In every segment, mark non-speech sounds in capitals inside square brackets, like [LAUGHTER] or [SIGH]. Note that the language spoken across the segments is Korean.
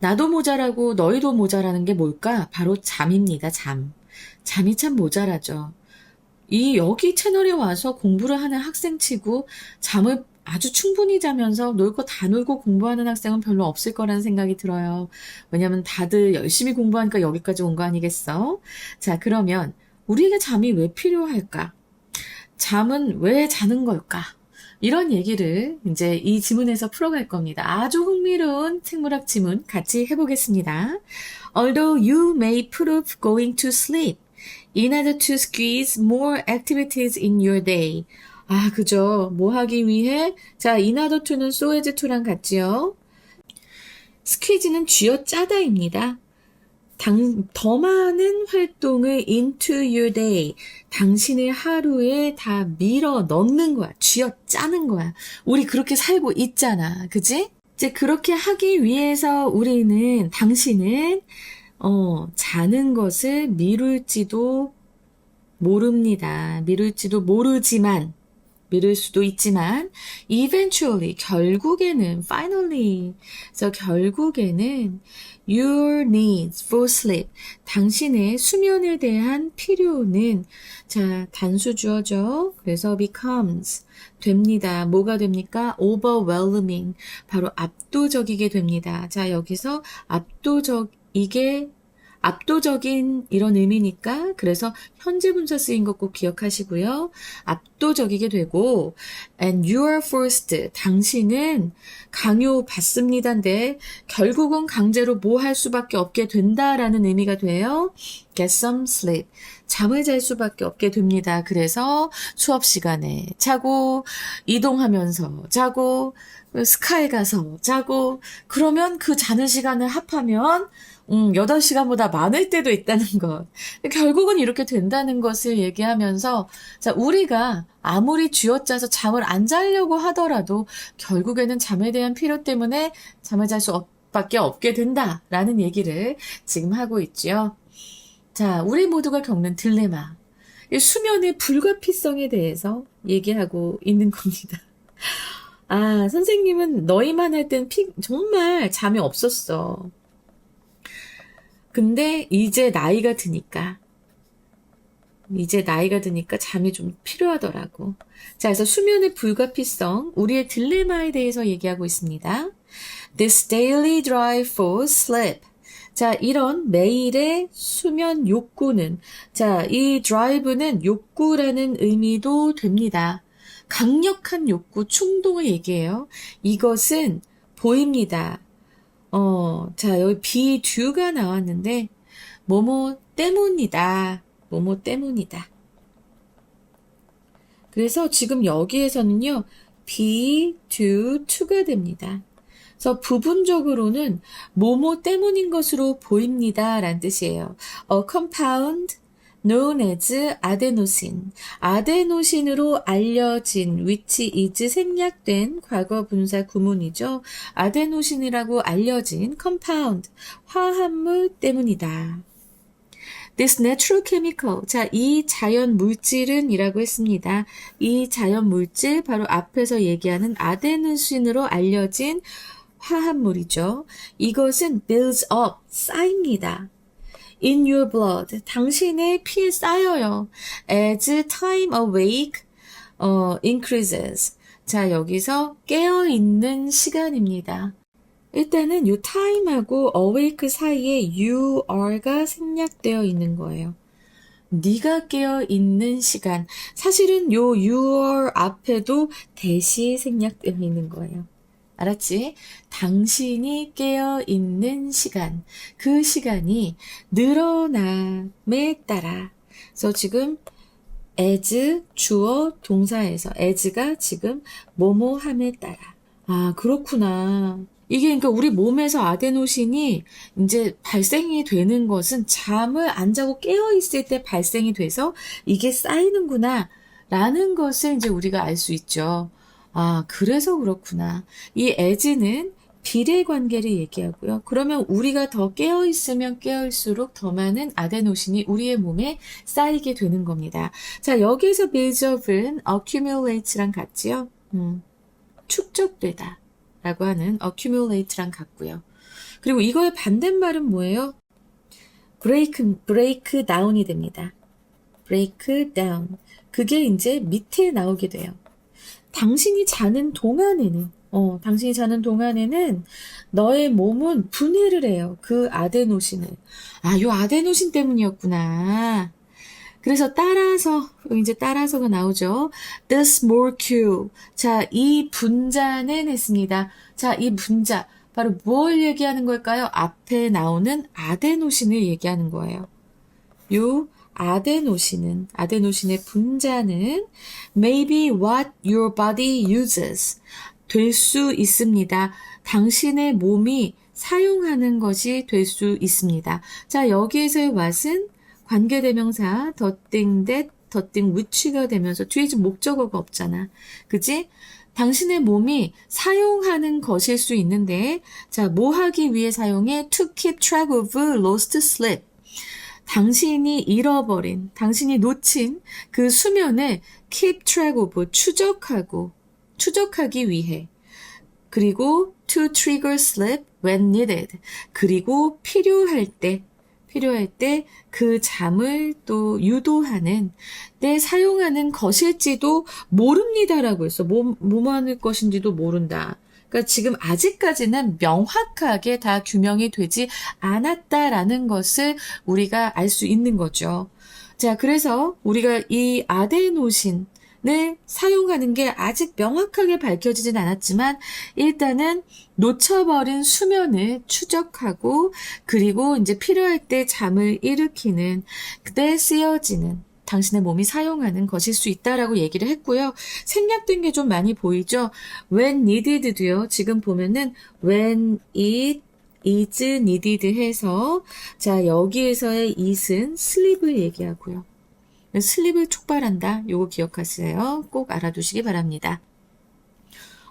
나도 모자라고 너희도 모자라는 게 뭘까? 바로 잠입니다, 잠. 잠이 참 모자라죠. 이 여기 채널에 와서 공부를 하는 학생 치고 잠을 아주 충분히 자면서 놀 거 다 놀고 공부하는 학생은 별로 없을 거라는 생각이 들어요. 왜냐면 다들 열심히 공부하니까 여기까지 온 거 아니겠어? 자, 그러면 우리에게 잠이 왜 필요할까? 잠은 왜 자는 걸까? 이런 얘기를 이제 이 지문에서 풀어갈 겁니다. 아주 흥미로운 생물학 지문 같이 해보겠습니다. Although you may prove going to sleep in order to squeeze more activities in your day. 아, 그죠. 뭐 하기 위해? 자, in order to는 so as to랑 같지요. squeeze는 쥐어 짜다입니다. 당, 더 많은 활동을 into your day. 당신의 하루에 다 밀어 넣는 거야. 쥐어 짜는 거야. 우리 그렇게 살고 있잖아. 그지? 이제 그렇게 하기 위해서 우리는, 당신은, 어, 자는 것을 미룰지도 모릅니다. 미룰지도 모르지만, 미룰 수도 있지만, eventually, 결국에는, finally, 그래서 결국에는, your needs for sleep, 당신의 수면에 대한 필요는, 자, 단수 주어죠. 그래서 becomes, 됩니다. 뭐가 됩니까? overwhelming, 바로 압도적이게 됩니다. 자, 여기서 압도적 이게 압도적인 이런 의미니까 그래서 현재 분사 쓰인 것 꼭 기억하시고요. 압도적이게 되고 and you are forced 당신은 강요 받습니다인데 결국은 강제로 뭐 할 수밖에 없게 된다라는 의미가 돼요. get some sleep 잠을 잘 수밖에 없게 됩니다. 그래서 수업 시간에 자고 이동하면서 자고 스카이 가서 자고 그러면 그 자는 시간을 합하면 음, 8시간보다 많을 때도 있다는 것. 결국은 이렇게 된다는 것을 얘기하면서, 자, 우리가 아무리 쥐어짜서 잠을 안 자려고 하더라도, 결국에는 잠에 대한 필요 때문에 잠을 잘 수 밖에 없게 된다라는 얘기를 지금 하고 있죠. 자, 우리 모두가 겪는 딜레마. 수면의 불가피성에 대해서 얘기하고 있는 겁니다. 아, 선생님은 너희만 할 땐 정말 잠이 없었어. 근데 이제 나이가 드니까 이제 나이가 드니까 잠이 좀 필요하더라고. 자, 그래서 수면의 불가피성, 우리의 딜레마에 대해서 얘기하고 있습니다. This daily drive for sleep. 자, 이런 매일의 수면 욕구는, 자, 이 drive는 욕구라는 의미도 됩니다. 강력한 욕구, 충동을 얘기해요. 이것은 보입니다. 어, 자, 여기 be do가 나왔는데, 뭐뭐 때문이다. 뭐뭐 때문이다. 그래서 지금 여기에서는요, be, do, to가 됩니다. 그래서 부분적으로는 뭐뭐 때문인 것으로 보입니다. 라는 뜻이에요. A compound known as 아데노신. 아데노신으로 알려진 which is 생략된 과거 분사 구문이죠. 아데노신이라고 알려진 compound, 화합물 때문이다. This natural chemical. 자, 이 자연 물질은 이라고 했습니다. 이 자연 물질, 바로 앞에서 얘기하는 아데노신으로 알려진 화합물이죠. 이것은 builds up, 쌓입니다. In your blood. 당신의 피에 쌓여요. as time awake 어, increases. 자, 여기서 깨어 있는 시간입니다. 일단은 요 time하고 awake 사이에 you are가 생략되어 있는 거예요. 네가 깨어 있는 시간. 사실은 요 you are 앞에도 대시 생략되어 있는 거예요. 알았지? 당신이 깨어 있는 시간, 그 시간이 늘어남에 따라. 그래서 지금 as 주어 동사에서 as가 지금 뭐뭐함에 따라. 아, 그렇구나. 이게 그러니까 우리 몸에서 아데노신이 이제 발생이 되는 것은 잠을 안 자고 깨어 있을 때 발생이 돼서 이게 쌓이는구나 라는 것을 이제 우리가 알 수 있죠. 아, 그래서 그렇구나. 이 as는 비례 관계를 얘기하고요. 그러면 우리가 더 깨어 있으면 깨어 있을수록 더 많은 아데노신이 우리의 몸에 쌓이게 되는 겁니다. 자, 여기서 build up은 accumulate랑 같지요. 음, 축적되다 라고 하는 accumulate랑 같고요. 그리고 이거의 반대말은 뭐예요? break, break down이 됩니다. break down. 그게 이제 밑에 나오게 돼요. 당신이 자는 동안에는, 어, 당신이 자는 동안에는 너의 몸은 분해를 해요. 그 아데노신을. 아, 요 아데노신 때문이었구나. 그래서 따라서, 이제 따라서가 나오죠. This molecule. 자, 이 분자는 했습니다. 자, 이 분자. 바로 뭘 얘기하는 걸까요? 앞에 나오는 아데노신을 얘기하는 거예요. 요 아데노신은, 아데노신의 분자는 maybe what your body uses. 될 수 있습니다. 당신의 몸이 사용하는 것이 될 수 있습니다. 자, 여기에서의 what은 관계대명사 the thing that, the thing which가 되면서 뒤에 지금 목적어가 없잖아. 그지? 당신의 몸이 사용하는 것일 수 있는데, 자, 뭐 하기 위해 사용해? To keep track of lost sleep. 당신이 잃어버린, 당신이 놓친 그 수면을 keep track of, 추적하고, 추적하기 위해. 그리고 to trigger sleep when needed. 그리고 필요할 때, 필요할 때 그 잠을 또 유도하는 때 사용하는 것일지도 모릅니다라고 했어. 뭐, 뭐 하는 것인지도 모른다. 그러니까 지금 아직까지는 명확하게 다 규명이 되지 않았다라는 것을 우리가 알 수 있는 거죠. 자, 그래서 우리가 이 아데노신 을 사용하는 게 아직 명확하게 밝혀지진 않았지만 일단은 놓쳐버린 수면을 추적하고 그리고 이제 필요할 때 잠을 일으키는 그때 쓰여지는 당신의 몸이 사용하는 것일 수 있다라고 얘기를 했고요. 생략된 게 좀 많이 보이죠? when needed도요. 지금 보면은 when it is needed 해서 자 여기에서의 it은 sleep을 얘기하고요. 슬립을 촉발한다. 요거 기억하세요. 꼭 알아두시기 바랍니다.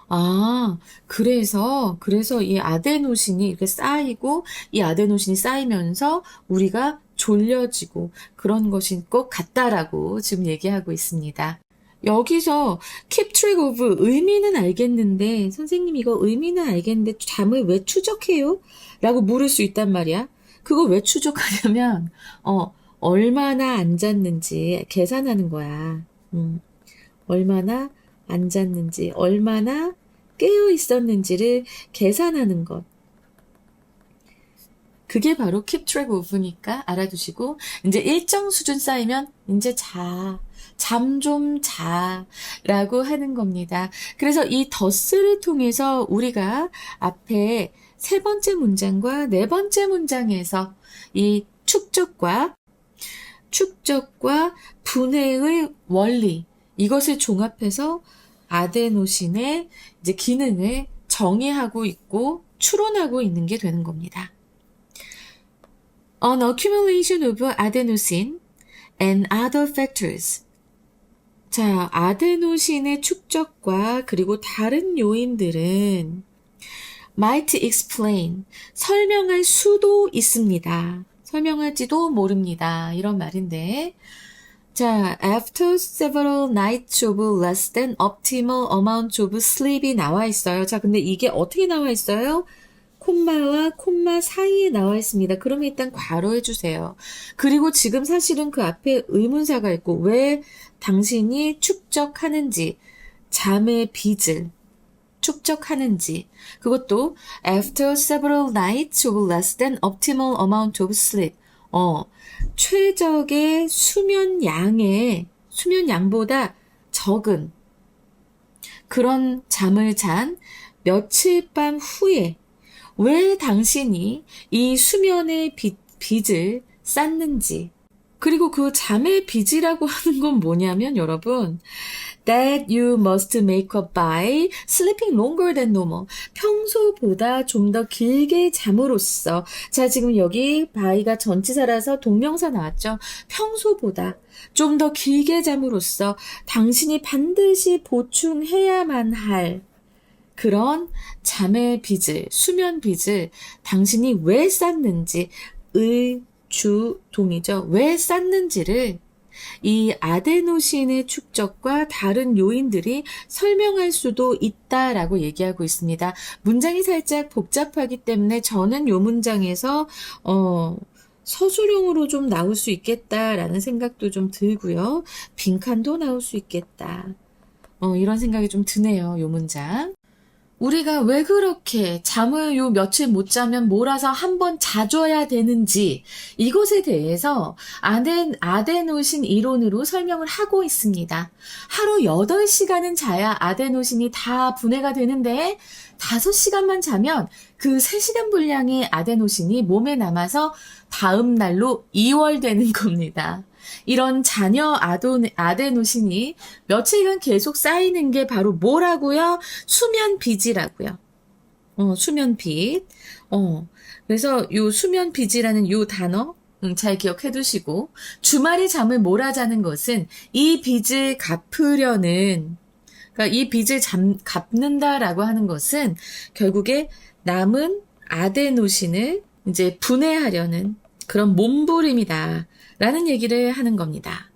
아, 그래서, 그래서 이 아데노신이 이렇게 쌓이고, 이 아데노신이 쌓이면서 우리가 졸려지고 그런 것인 것 같다라고 지금 얘기하고 있습니다. 여기서 keep track of 의미는 알겠는데, 선생님 이거 의미는 알겠는데 잠을 왜 추적해요? 라고 물을 수 있단 말이야. 그거 왜 추적하냐면, 어, 얼마나 앉았는지 계산하는 거야. 음, 얼마나 앉았는지, 얼마나 깨어 있었는지를 계산하는 것. 그게 바로 track of니까 알아두시고, 이제 일정 수준 쌓이면, 이제 자. 잠 좀 자. 라고 하는 겁니다. 그래서 이 더스를 통해서 우리가 앞에 세 번째 문장과 네 번째 문장에서 이 축적과 축적과 분해의 원리 이것을 종합해서 아데노신의 이제 기능을 정의하고 있고 추론하고 있는 게 되는 겁니다. An accumulation of adenosine and other factors. 자, 아데노신의 축적과 그리고 다른 요인들은 might explain, 설명할 수도 있습니다. 설명할지도 모릅니다. 이런 말인데. 자, after several nights of less than optimal amount of sleep이 나와 있어요. 자, 근데 이게 어떻게 나와 있어요? 콤마와 콤마 사이에 나와 있습니다. 그러면 일단 괄호 해 주세요. 그리고 지금 사실은 그 앞에 의문사가 있고 왜 당신이 축적하는지 잠의 빚을 축적하는지 그것도 after several nights of less than optimal amount of sleep 어 최적의 수면 양의 수면 양보다 적은 그런 잠을 잔 며칠 밤 후에 왜 당신이 이 수면의 빚, 빚을 쌓는지 그리고 그 잠의 빚이라고 [LAUGHS] 하는 건 뭐냐면 여러분 that you must make up by sleeping longer than normal. 평소보다 좀 더 길게 잠으로써 자 지금 여기 by가 전치사라서 동명사 나왔죠. 평소보다 좀 더 길게 잠으로써 당신이 반드시 보충해야만 할 그런 잠의 빚을, 수면 빚을 당신이 왜 쌓는지, 의, 주, 동이죠. 왜 쌓는지를 이 아데노신의 축적과 다른 요인들이 설명할 수도 있다라고 얘기하고 있습니다. 문장이 살짝 복잡하기 때문에 저는 요 문장에서 어 서술형으로 좀 나올 수 있겠다라는 생각도 좀 들고요. 빈칸도 나올 수 있겠다. 어, 이런 생각이 좀 드네요, 요 문장. 우리가 왜 그렇게 잠을 요 며칠 못 자면 몰아서 한 번 자줘야 되는지 이것에 대해서 아덴, 아데노신 이론으로 설명을 하고 있습니다. 하루 8시간은 자야 아데노신이 다 분해가 되는데 5시간만 자면 그 3시간 분량의 아데노신이 몸에 남아서 다음 날로 이월되는 겁니다. 이런 잔여 아도, 아데노신이 며칠간 계속 쌓이는 게 바로 뭐라고요? 수면비지라고요. 어, 수면빛. 어, 그래서 요 수면비지라는 요 단어, 음, 잘 기억해 두시고, 주말에 잠을 몰아자는 것은 이 빚을 갚으려는, 그러니까 이 빚을 잠, 갚는다라고 하는 것은 결국에 남은 아데노신을 이제 분해하려는 그런 몸부림이다. 라는 얘기를 하는 겁니다.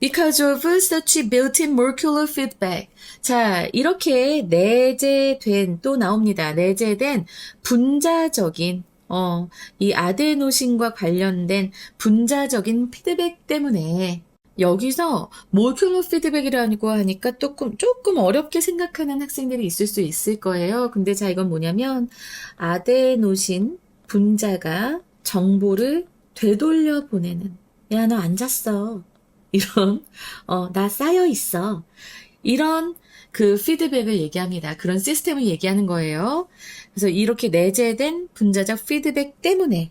Because of such built-in molecular feedback. 자, 이렇게 내재된, 또 나옵니다. 내재된 분자적인, 어, 이 아데노신과 관련된 분자적인 피드백 때문에 여기서 모큐로 피드백이라고 하니까 조금, 조금 어렵게 생각하는 학생들이 있을 수 있을 거예요. 근데 자, 이건 뭐냐면, 아데노신 분자가 정보를 되돌려 보내는 야, 너 안 잤어. 이런, 어, 나 쌓여 있어. 이런 그 피드백을 얘기합니다. 그런 시스템을 얘기하는 거예요. 그래서 이렇게 내재된 분자적 피드백 때문에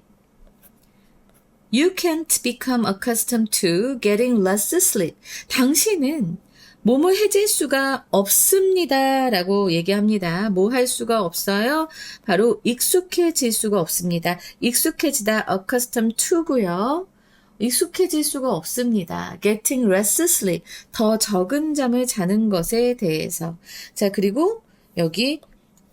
You can't become accustomed to getting less sleep. 당신은 몸을 해질 수가 없습니다. 라고 얘기합니다. 뭐 할 수가 없어요? 바로 익숙해질 수가 없습니다. 익숙해지다 accustomed to고요. 익숙해질 수가 없습니다. getting less sleep. 더 적은 잠을 자는 것에 대해서. 자, 그리고 여기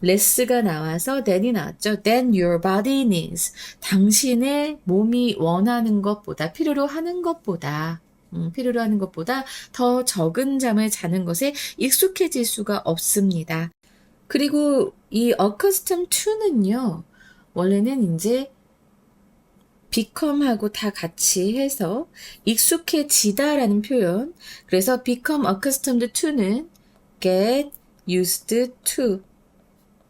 less가 나와서 then이 나왔죠. than your body needs. 당신의 몸이 원하는 것보다, 필요로 하는 것보다, 음, 필요로 하는 것보다 더 적은 잠을 자는 것에 익숙해질 수가 없습니다. 그리고 이 accustomed to는요, 원래는 이제 become하고 다 같이 해서 익숙해지다라는 표현. 그래서 become accustomed to는 get used to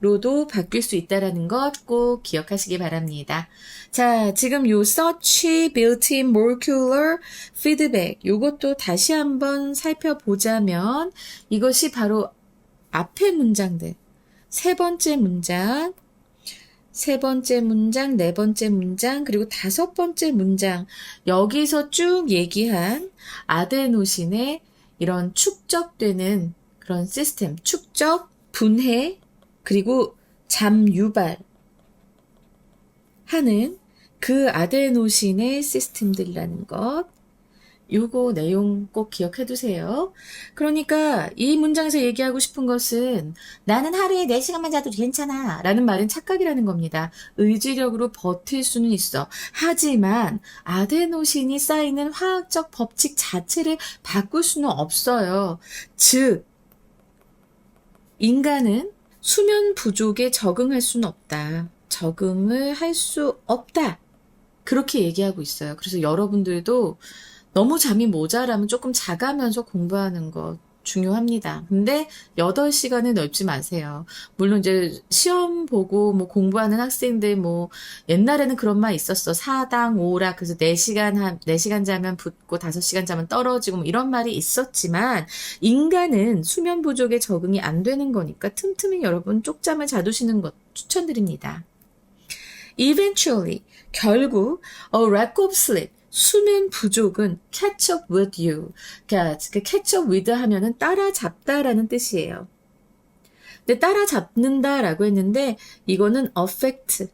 로도 바뀔 수 있다라는 것 꼭 기억하시기 바랍니다. 자, 지금 요 such built-in molecular feedback 요것도 다시 한번 살펴보자면 이것이 바로 앞의 문장들 세 번째 문장 세 번째 문장, 네 번째 문장, 그리고 다섯 번째 문장. 여기서 쭉 얘기한 아데노신의 이런 축적되는 그런 시스템, 축적, 분해, 그리고 잠 유발 하는 그 아데노신의 시스템들이라는 것. 요거 내용 꼭 기억해 두세요. 그러니까 이 문장에서 얘기하고 싶은 것은 나는 하루에 4시간만 자도 괜찮아 라는 말은 착각이라는 겁니다. 의지력으로 버틸 수는 있어. 하지만 아데노신이 쌓이는 화학적 법칙 자체를 바꿀 수는 없어요. 즉, 인간은 수면 부족에 적응할 수는 없다. 적응을 할 수 없다. 그렇게 얘기하고 있어요. 그래서 여러분들도 너무 잠이 모자라면 조금 자가면서 공부하는 것 중요합니다. 근데 8시간을 넓지 마세요. 물론 이제 시험 보고 뭐 공부하는 학생들 뭐 옛날에는 그런 말 있었어. 4당 5라 그래서 4시간 한 4시간 자면 붙고 5시간 자면 떨어지고 뭐 이런 말이 있었지만 인간은 수면 부족에 적응이 안 되는 거니까 틈틈이 여러분 쪽잠을 자두시는 것 추천드립니다. Eventually 결국 a lack of sleep 수면 부족은 catch up with you. 그러니까 그 catch up with 하면은 따라잡다라는 뜻이에요. 근데 따라잡는다라고 했는데 이거는 affect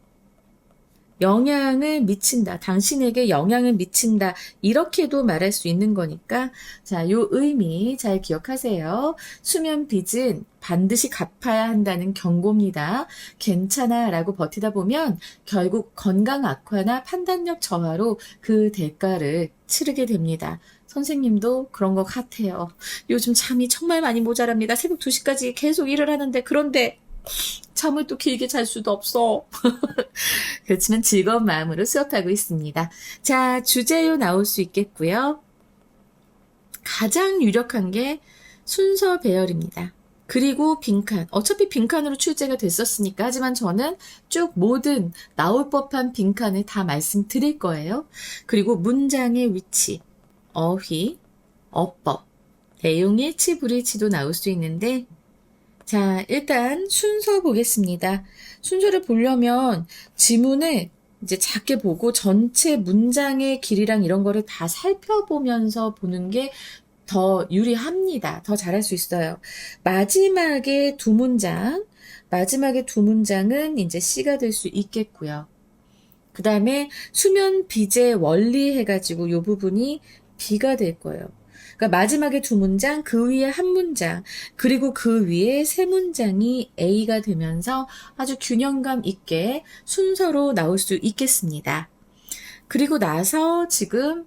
영향을 미친다. 당신에게 영향을 미친다. 이렇게도 말할 수 있는 거니까 자, 요 의미 잘 기억하세요. 수면 빚은 반드시 갚아야 한다는 경고입니다. 괜찮아 라고 버티다 보면 결국 건강 악화나 판단력 저하로 그 대가를 치르게 됩니다. 선생님도 그런 것 같아요. 요즘 잠이 정말 많이 모자랍니다. 새벽 2시까지 계속 일을 하는데 그런데 잠을 또 길게 잘 수도 없어. [LAUGHS] 그렇지만 즐거운 마음으로 수업하고 있습니다. 자, 주제요 나올 수 있겠고요. 가장 유력한 게 순서 배열입니다. 그리고 빈칸. 어차피 빈칸으로 출제가 됐었으니까. 하지만 저는 쭉 모든 나올 법한 빈칸을 다 말씀드릴 거예요. 그리고 문장의 위치, 어휘, 어법, 내용 일치, 불일치도 나올 수 있는데, 자, 일단 순서 보겠습니다. 순서를 보려면 지문을 이제 작게 보고 전체 문장의 길이랑 이런 거를 다 살펴보면서 보는 게 더 유리합니다. 더 잘할 수 있어요. 마지막에 두 문장, 마지막에 두 문장은 이제 C가 될 수 있겠고요. 그 다음에 수면 비제 원리 해가지고 요 부분이 B가 될 거예요. 그러니까 마지막에 두 문장, 그 위에 한 문장, 그리고 그 위에 세 문장이 A가 되면서 아주 균형감 있게 순서로 나올 수 있겠습니다. 그리고 나서 지금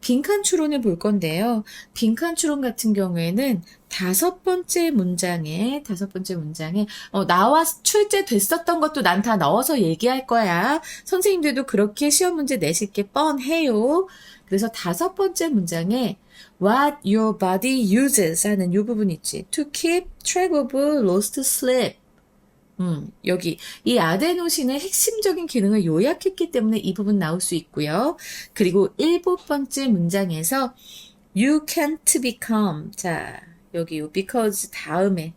빈칸 추론을 볼 건데요. 빈칸 추론 같은 경우에는 다섯 번째 문장에, 다섯 번째 문장에, 어, 나와 출제됐었던 것도 난 다 넣어서 얘기할 거야. 선생님들도 그렇게 시험 문제 내실 게 뻔해요. 그래서 다섯 번째 문장에 what your body uses 하는 이 부분 있지. to keep track of lost sleep. 음, 여기 이 아데노신의 핵심적인 기능을 요약했기 때문에 이 부분 나올 수 있고요. 그리고 일곱 번째 문장에서 you can't become 자 여기 요 because 다음에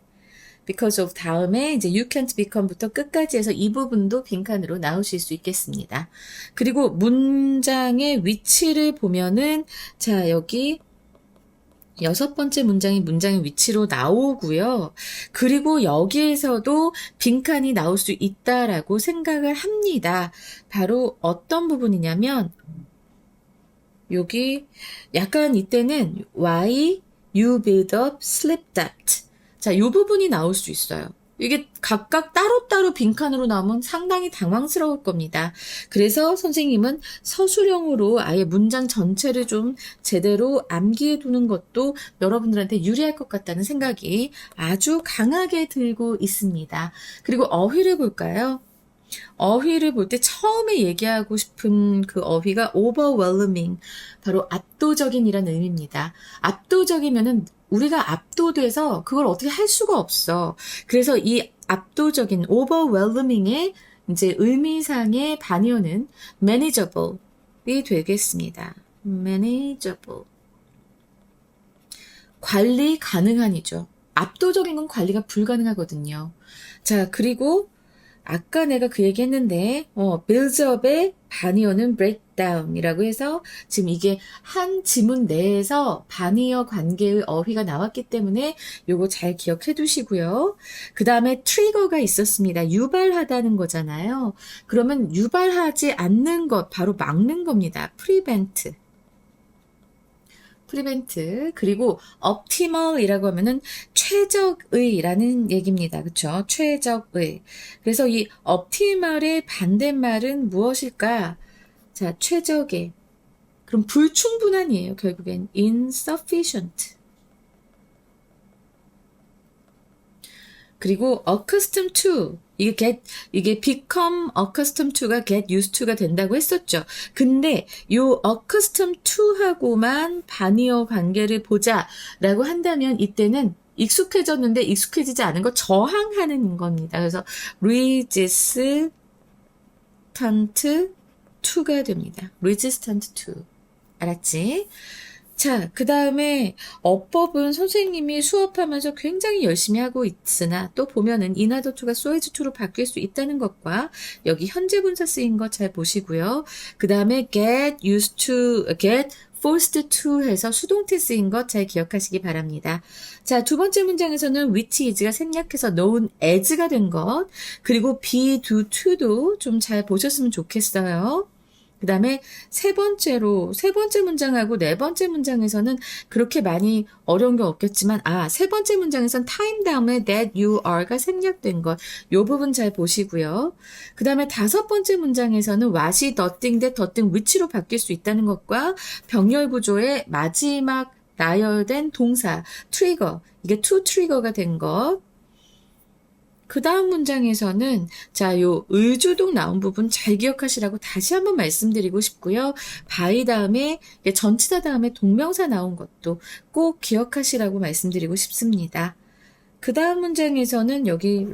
because of 다음에 이제 you can't become부터 끝까지 해서 이 부분도 빈칸으로 나오실 수 있겠습니다. 그리고 문장의 위치를 보면은 자 여기 여섯 번째 문장이 문장의 위치로 나오고요. 그리고 여기에서도 빈칸이 나올 수 있다라고 생각을 합니다. 바로 어떤 부분이냐면 여기 약간 이때는 why you build up sleep debt. 자, 이 부분이 나올 수 있어요. 이게 각각 따로따로 빈칸으로 나오면 상당히 당황스러울 겁니다. 그래서 선생님은 서술형으로 아예 문장 전체를 좀 제대로 암기해 두는 것도 여러분들한테 유리할 것 같다는 생각이 아주 강하게 들고 있습니다. 그리고 어휘를 볼까요? 어휘를 볼 때 처음에 얘기하고 싶은 그 어휘가 overwhelming, 바로 압도적인이라는 의미입니다. 압도적이면은 우리가 압도돼서 그걸 어떻게 할 수가 없어. 그래서 이 압도적인 overwhelming의 이제 의미상의 반의어는 manageable이 되겠습니다. manageable. 관리 가능한이죠. 압도적인 건 관리가 불가능하거든요. 자, 그리고 아까 내가 그 얘기 했는데, 어, buildsup의 반의어는 breakdown이라고 해서 지금 이게 한 지문 내에서 반의어 관계의 어휘가 나왔기 때문에 요거 잘 기억해 두시고요. 그 다음에 트리거가 있었습니다. 유발하다는 거잖아요. 그러면 유발하지 않는 것, 바로 막는 겁니다. prevent. 프리벤트 그리고 optimal이라고 하면은 최적의라는 얘기입니다. 그렇죠? 최적의. 그래서 이 optimal의 반대말은 무엇일까? 자, 최적의. 그럼 불충분한이에요. 결국엔 insufficient. 그리고 accustomed to 이게 get 이게 become accustomed to가 get used to가 된다고 했었죠. 근데 요 accustomed to하고만 반의어 관계를 보자라고 한다면 이때는 익숙해졌는데 익숙해지지 않은 거 저항하는 겁니다. 그래서 resistant to가 됩니다. resistant to 알았지? 자, 그 다음에 어법은 선생님이 수업하면서 굉장히 열심히 하고 있으나 또 보면은 인하더 투가 소이즈 투로 바뀔 수 있다는 것과 여기 현재 분사 쓰인 것잘 보시고요. 그 다음에 get used to, get forced to 해서 수동태 쓰인 것 잘 기억하시기 바랍니다. 자, 두 번째 문장에서는 which is가 생략해서 known as가 된 것, 그리고 be, do, to도 좀 잘 보셨으면 좋겠어요. 그 다음에 세 번째로, 세 번째 문장하고 네 번째 문장에서는 그렇게 많이 어려운 게 없겠지만, 아, 세 번째 문장에선 time 다음에 that you are가 생략된 것, 요 부분 잘 보시고요. 그 다음에 다섯 번째 문장에서는 what이 the thing, that the thing, which로 바뀔 수 있다는 것과 병렬 구조의 마지막 나열된 동사, trigger, 이게 to trigger가 된 것, 그 다음 문장에서는 자, 요 의주동 나온 부분 잘 기억하시라고 다시 한번 말씀드리고 싶고요. 바이 다음에 이게 전치사 다음에 동명사 나온 것도 꼭 기억하시라고 말씀드리고 싶습니다. 그 다음 문장에서는 여기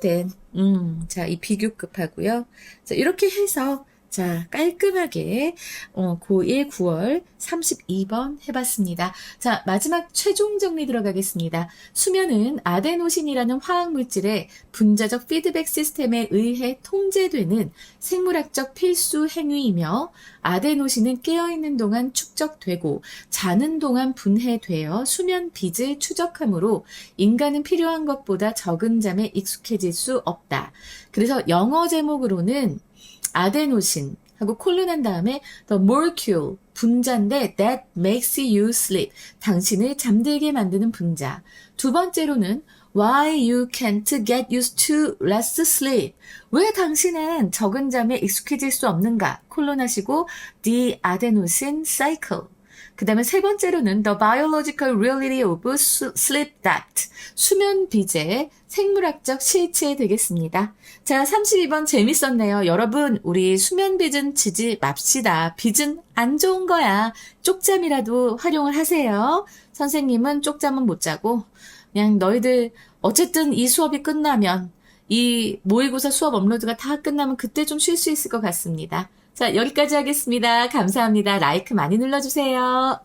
than 음, 자, 이 비교급 하고요. 자, 이렇게 해서 자, 깔끔하게 어, 고1 9월 32번 해봤습니다. 자, 마지막 최종 정리 들어가겠습니다. 수면은 아데노신이라는 화학물질의 분자적 피드백 시스템에 의해 통제되는 생물학적 필수 행위이며 아데노신은 깨어있는 동안 축적되고 자는 동안 분해되어 수면 빚을 추적하므로 인간은 필요한 것보다 적은 잠에 익숙해질 수 없다. 그래서 영어 제목으로는 아데노신 하고 콜론한 다음에 the molecule 분자인데 that makes you sleep 당신을 잠들게 만드는 분자. 두 번째로는 why you can't get used to less sleep 왜 당신은 적은 잠에 익숙해질 수 없는가 콜론하시고 the adenosine cycle 그 다음에 세 번째로는 The Biological Reality of Sleep Debt. 수면 빚의 생물학적 실체 되겠습니다. 자, 32번 재밌었네요. 여러분, 우리 수면 빚은 지지 맙시다. 빚은 안 좋은 거야. 쪽잠이라도 활용을 하세요. 선생님은 쪽잠은 못 자고, 그냥 너희들, 어쨌든 이 수업이 끝나면, 이 모의고사 수업 업로드가 다 끝나면 그때 좀 쉴 수 있을 것 같습니다. 자, 여기까지 하겠습니다. 감사합니다. 라이크 많이 눌러주세요.